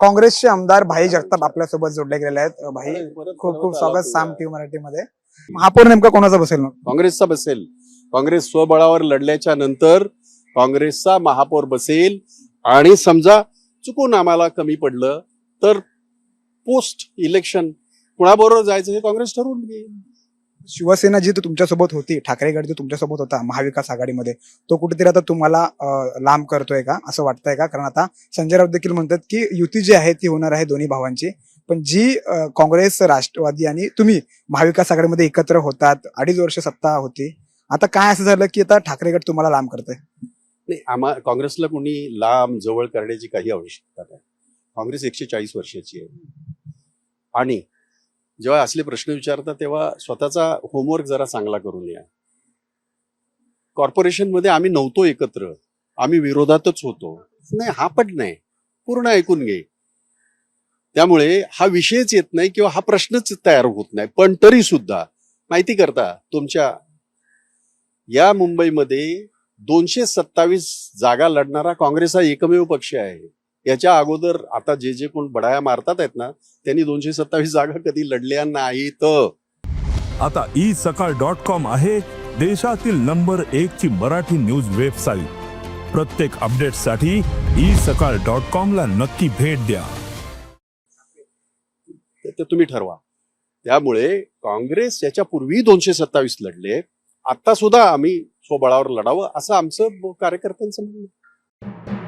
काँग्रेसचे आमदार भाई जगताप आपल्यासोबत जोडले गेलेले आहेत. भाई खूप खूप स्वागत साम टीव्ही मराठीमध्ये. महापौर नेमका कोणाचा बसेल मग? काँग्रेसचा बसेल. काँग्रेस स्वबळावर लढल्याच्या नंतर काँग्रेसचा महापौर बसेल. आणि समजा चुकून आम्हाला कमी पडलं तर पोस्ट इलेक्शन कुणाबरोबर जायचं हे काँग्रेस ठरवून घेईल. शिवसेना जी तुमच्यासोबत होती ठाकरे गट जो तुमच्यासोबत होता महाविकास आघाडीमध्ये तो कुठेतरी आता तुम्हाला लांब करतोय का? असं वाटतंय का? कारण आता संजय राऊत देखील म्हणतात की युती जी आहे ती होणार आहे दोन्ही भावांची. पण जी काँग्रेस राष्ट्रवादी आणि तुम्ही महाविकास आघाडीमध्ये एकत्र होतात अडीच वर्ष सत्ता होती आता काय असं झालं की आता ठाकरे गट तुम्हाला लांब करतोय? नाही आम्हा काँग्रेसला कोणी लांब जवळ करण्याची काही आवश्यकता नाही. काँग्रेस एकशे चाळीस वर्षाची आहे. आणि जेव्हा असले प्रश्न विचारता तेव्हा स्वतःचा होमवर्क जरा चांगला करून या कॉर्पोरेशनमध्ये आम्ही नव्हतो एकत्र. आम्ही विरोधातच होतो. नाही हा पण नाही. पूर्ण ऐकून घे. त्यामुळे हा विषयच येत नाही किंवा हा प्रश्नच तयार होत नाही. पण तरी सुद्धा माहिती करता तुमच्या या मुंबईमध्ये दोनशे सत्तावीस जागा लढणारा काँग्रेस हा एकमेव पक्ष आहे. याच्या अगोदर आता जे जे कोण बडाया मारतात आहेत ना त्यांनी दोनशे सत्तावीस जागा कधी लढल्या नाहीत. आता ई सकाळ डॉट कॉम आहे देशातील नंबर एक ची मराठी न्यूज वेबसाईट. प्रत्येक अपडेटसाठी ई सकाळ डॉट कॉम ला नक्की भेट द्या. ते तुम्ही ठरवा. त्यामुळे काँग्रेस याच्या पूर्वी दोनशे सत्तावीस लढले आता सुद्धा आम्ही स्वबळावर लढावं असं आमचं कार्यकर्त्यांचं म्हणणं.